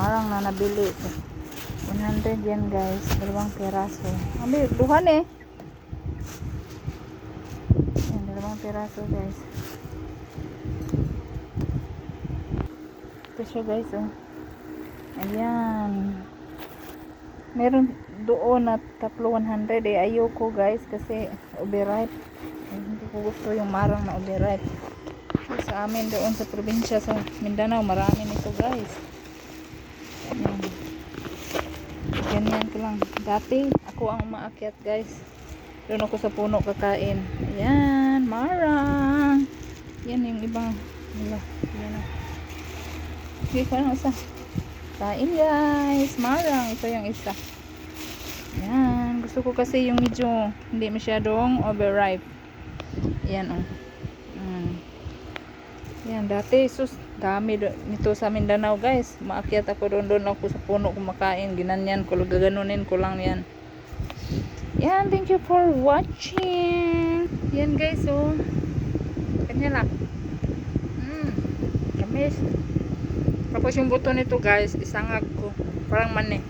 marang na nabili. 100 yan guys. Dalawang piraso. Abi, duhan eh. Yan, dalawang piraso guys. Ito siya guys oh. Ayan. Meron doon na tatlo 100 eh. Ayoko guys kasi overripe. Eh, hindi ko gusto yung marang na overripe. So, sa amin doon sa probinsya sa Mindanao, marami nito guys. Ayan. Ganyan ko lang. Dati, ako ang umaakyat guys. Doon ako sa puno kakain. Ayan, marang. Yan yung ibang. Wala, yan na. Sige ko na isa. Kain guys. Marang. Ito yung isa. Ayan. Gusto ko kasi yung medyo hindi masyadong overripe. Ayan oh. Mm. Yan, dati sus, dami nito sa Mindanao guys. Maakyat ako doon doon ako sa puno kumakain. Ginanyan ko, gaganunin ko lang yan. Yan, thank you for watching. Yan guys, oh. Kanya lang. Mm, kamis. Tapos yung buto nito guys, isangag ko. Parang mani.